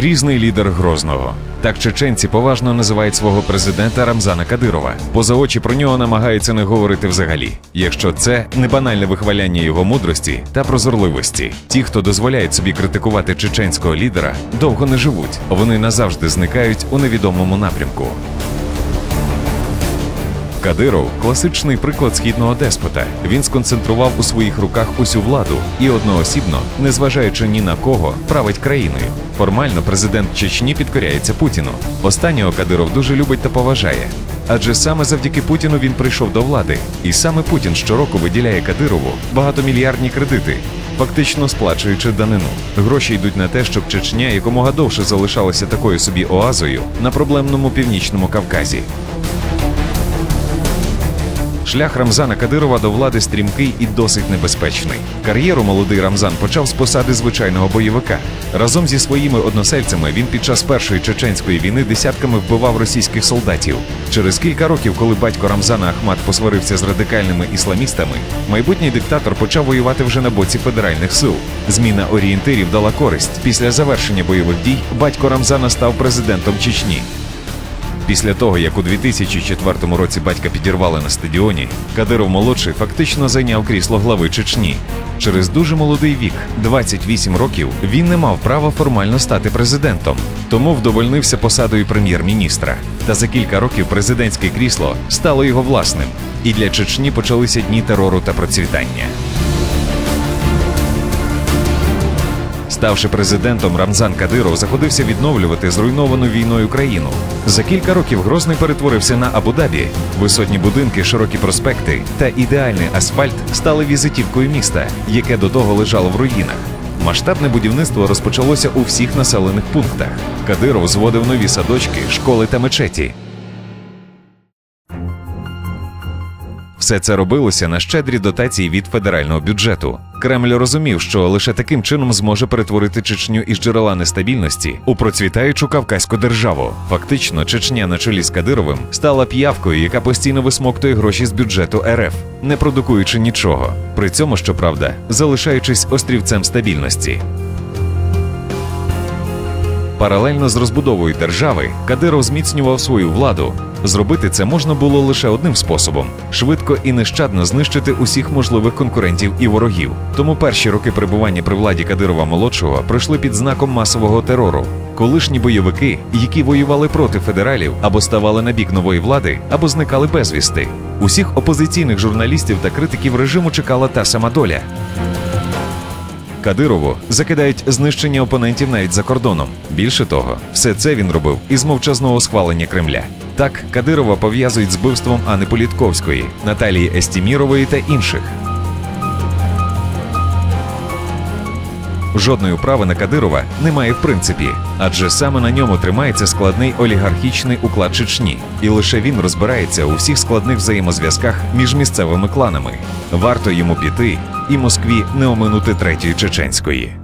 Грізний лідер Грозного. Так чеченці поважно називають свого президента Рамзана Кадирова. Поза очі про нього намагаються не говорити взагалі, якщо це не банальне вихваляння його мудрості та прозорливості. Ті, хто дозволяють собі критикувати чеченського лідера, довго не живуть. Вони назавжди зникають у невідомому напрямку. Кадиров класичний приклад східного деспота. Він сконцентрував у своїх руках усю владу і одноосібно, незважаючи ні на кого, править країною. Формально президент Чечні підкоряється Путіну. Останнього Кадиров дуже любить та поважає. Адже саме завдяки Путіну він прийшов до влади, і саме Путін щороку виділяє Кадирову багатомільярдні кредити, фактично сплачуючи данину. Гроші йдуть на те, щоб Чечня якомога довше залишалася такою собі оазою на проблемному північному Кавказі. Шлях Рамзана Кадирова до влади стрімкий і досить небезпечний. Кар'єру молодий Рамзан почав з посади звичайного бойовика. Разом зі своїми односельцями він під час першої чеченської війни десятками вбивав російських солдатів. Через кілька років, коли батько Рамзана Ахмат посварився з радикальними ісламістами, майбутній диктатор почав воювати вже на боці федеральних сил. Зміна орієнтирів дала користь. Після завершення бойових дій батько Рамзана став президентом Чечні. Після того, як у 2004 році батька підірвали на стадіоні, Кадиров молодший фактично зайняв крісло глави Чечні. Через дуже молодий вік, 28 років, він не мав права формально стати президентом, тому вдовольнився посадою прем'єр-міністра. Та за кілька років президентське крісло стало його власним, і для Чечні почалися дні терору та процвітання. Ставши президентом, Рамзан Кадиров заходився відновлювати зруйновану війною країну. За кілька років Грозний перетворився на Абу-Дабі. Висотні будинки, широкі проспекти та ідеальний асфальт стали візитівкою міста, яке до того лежало в руїнах. Масштабне будівництво розпочалося у всіх населених пунктах. Кадиров зводив нові садочки, школи та мечеті. Все це робилося на щедрі дотації від федерального бюджету. Кремль розумів, що лише таким чином зможе перетворити Чечню із джерела нестабільності у процвітаючу кавказьку державу. Фактично, Чечня на чолі з Кадировим стала п'явкою, яка постійно висмоктує гроші з бюджету РФ, не продукуючи нічого. При цьому, щоправда, залишаючись острівцем стабільності. Паралельно з розбудовою держави Кадиров зміцнював свою владу. Зробити це можна було лише одним способом: швидко і нещадно знищити усіх можливих конкурентів і ворогів. Тому перші роки перебування при владі Кадирова молодшого пройшли під знаком масового терору. Колишні бойовики, які воювали проти федералів, або ставали на бік нової влади, або зникали безвісти. Усіх опозиційних журналістів та критиків режиму чекала та сама доля. Кадирову закидають знищення опонентів навіть за кордоном. Більше того, все це він робив із мовчазного схвалення Кремля. Так, Кадирова пов'язують з вбивством Анни Політковської, Наталії Естімірової та інших. Жодної управи на Кадирова немає в принципі, адже саме на ньому тримається складний олігархічний уклад Чечні, і лише він розбирається у всіх складних взаємозв'язках між місцевими кланами. Варто йому піти, і Москві не оминути третьої чеченської.